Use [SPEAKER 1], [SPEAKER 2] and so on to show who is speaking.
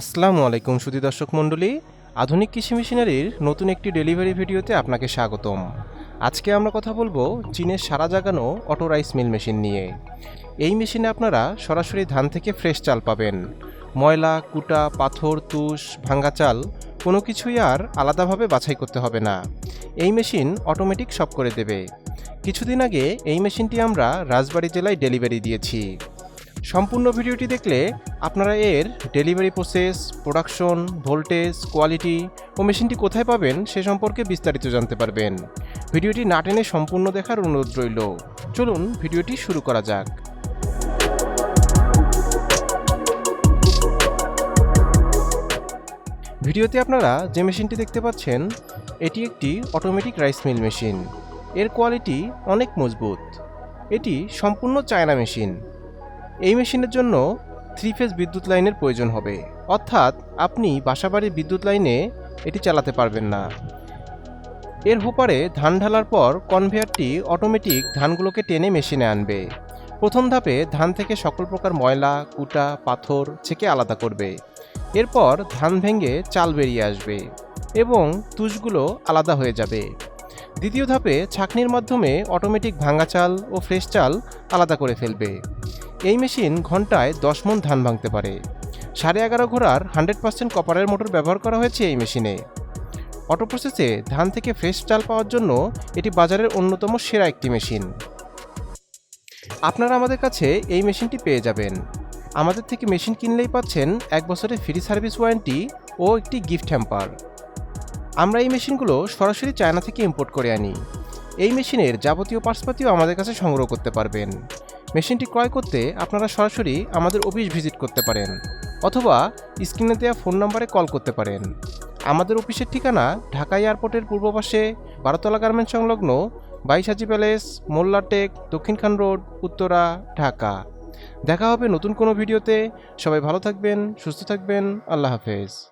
[SPEAKER 1] আসসালামু আলাইকুম সুধী দর্শক মণ্ডলী। আধুনিক কৃষি মেশিনারির নতুন একটি ডেলিভারি ভিডিওতে আপনাকে স্বাগতম। আজকে আমরা কথা বলব চীনের সারা জাগানো অটো রাইস মিল মেশিন নিয়ে। এই মেশিনে আপনারা সরাসরি ধান থেকে ফ্রেশ চাল পাবেন। ময়লা, কুটা, পাথর, তুষ, ভাঙ্গা চাল, কোনো কিছুই আর আলাদাভাবে বাছাই করতে হবে না। এই মেশিন অটোমেটিক সব করে দেবে। কিছুদিন আগে এই মেশিনটি আমরা রাজবাড়ী জেলায় ডেলিভারি দিয়েছি। সম্পূর্ণ ভিডিওটি দেখলে আপনারা এর delivery process production voltage quality ও মেশিনটি কোথায় পাবেন সে সম্পর্কে বিস্তারিত জানতে পারবেন। ভিডিওটি না টেনে সম্পূর্ণ দেখার অনুরোধ রইল। চলুন ভিডিওটি শুরু করা যাক। ভিডিওতে আপনারা যে মেশিনটি দেখতে পাচ্ছেন, এটি একটি অটোমেটিক রাইস মিল মেশিন এর কোয়ালিটি অনেক মজবুত। এটি সম্পূর্ণ চায়না মেশিন এই মেশিনের জন্য থ্রি ফেজ বিদ্যুৎ লাইনের প্রয়োজন হবে। অর্থাৎ আপনি বাসাবাড়ির বিদ্যুৎ লাইনে এটি চালাতে পারবেন না। এর হোপারে ধান ঢালার পর কনভেয়ারটি অটোমেটিক ধানগুলোকে টেনে মেশিনে আনবে। প্রথম ধাপে ধান থেকে সকল প্রকার ময়লা, কুটা, পাথর ছেঁকে আলাদা করবে। এরপর ধান ভেঙে চাল বেরিয়ে আসবে এবং তুষগুলো আলাদা হয়ে যাবে। দ্বিতীয় ধাপে ছাঁকনির মাধ্যমে অটোমেটিক ভাঙা চাল ও ফ্রেশ চাল আলাদা করে ফেলবে। এই মেশিন ঘন্টায় দশ মন ধান ভাঙতে পারে। সাড়ে এগারো ঘোড়ার হান্ড্রেড পার্সেন্ট কপারের মোটর ব্যবহার করা হয়েছে এই মেশিনে। অটো প্রসেসে ধান থেকে ফ্রেশ চাল পাওয়ার জন্য এটি বাজারের অন্যতম সেরা একটি মেশিন। আপনারা আমাদের কাছে এই মেশিনটি পেয়ে যাবেন। আমাদের থেকে মেশিন কিনলেই পাচ্ছেন এক বছরের ফ্রি সার্ভিস ওয়ারেন্টি ও একটি গিফট হ্যাম্পার। আমরা এই মেশিনগুলো সরাসরি চায়না থেকে ইম্পোর্ট করে আনি। এই মেশিনের যাবতীয় পার্টসপাতিও আমাদের কাছে সংগ্রহ করতে পারবেন। মেশিনটি ক্রয় করতে আপনারা সরাসরি আমাদের অফিস ভিজিট করতে পারেন, অথবা স্ক্রিনে দেওয়া ফোন নম্বরে কল করতে পারেন। আমাদের অফিসের ঠিকানা ঢাকা এয়ারপোর্টের পূর্ব পাশে বারোতলা গার্মেন্ট সংলগ্ন বাইশাজি প্যালেস মোল্লাটেক দক্ষিণখান রোড, উত্তরা, ঢাকা। দেখা হবে নতুন কোনো ভিডিওতে। সবাই ভালো থাকবেন, সুস্থ থাকবেন। আল্লাহ হাফেজ।